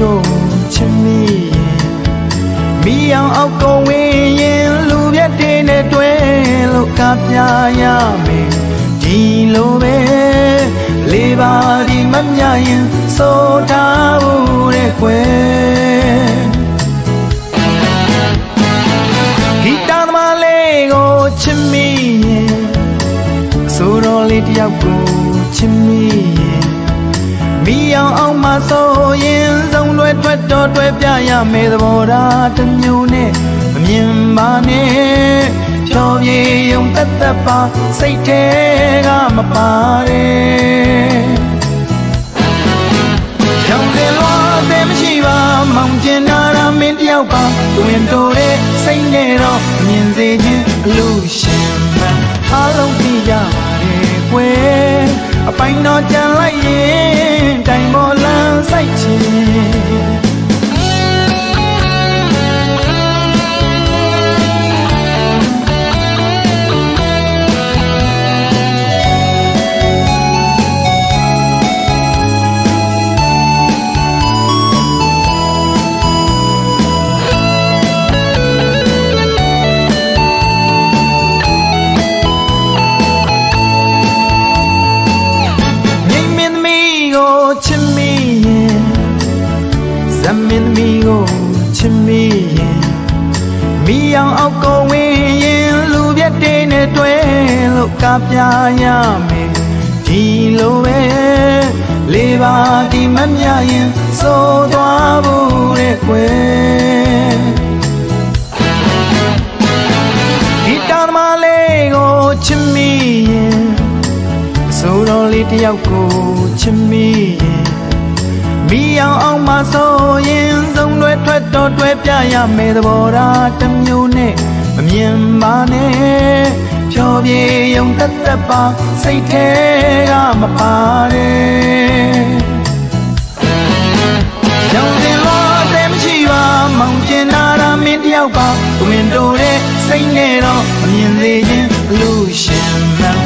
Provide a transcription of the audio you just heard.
ကိုချစ်မိရင်မိအောင်အောက်ကိုဝင်ရင်လူပြတ်တွေနဲ့တွေ့လို့ကပြရမယ်ဒီလိုပဲလေးပါဒီမမြရင်ဆိုထားဘူးတဲ့ကွယ်ဂီတသမားလေးကိုချစ်မိရင်ဆိုတော့လေးတယောက်ကိုချစ်မိရင် မိအောင်အောင်မဆိုရင်ဆုံးလွဲထွက်တော်တွဲပြရမယ်သဘောထားတစ်မျိုးနဲ့မမြင်ပါနဲ့ဖြောပြေုံတက်တက်ပါစိတ်ထဲကမပါတဲ့ရောင်တယ်လွားတဲ့မရှိပါမောင်ကျင်နာရမင်းတယောက်ပါတွင်တိုတဲ့စိတ်နဲ့တော့မြင်စေခြင်းအလို့ရှင် မင်းသမီးကိုချစ်မိရင်မိအောင်အောက်ကိုဝင်ရင်လူပြက်တွေနဲ့တွဲလို့ကပြရမယ်ဒီလိုပဲလေးပါဒီမမြရင်စိုးသွားဖို့တဲ့ကွယ်ဒီတာသမားလေးကိုချစ်မိရင်အဆိုတော်လေးတယောက်ကိုချစ်မိရင် မိအောင်အောင်မဆိုရင်ဆုံးလွဲထွက်တော်တွဲပြရမယ်သဘောထားတစ်မျိုးနဲ့မမြင်ပါနဲ့ဖြောပြေုံတက်တက်ပါစိတ်ထဲကမပါတဲ့ရောင်တင်လို့တဲ့မရှိပါမောင်ကျင်နာရမင်းတယောက်ပါတွင်တိုတဲ့စိတ်နဲ့တော့အမြင်သေးခြင်းလူရှင်မှန်အားလုံးသိကြပါလေကွယ်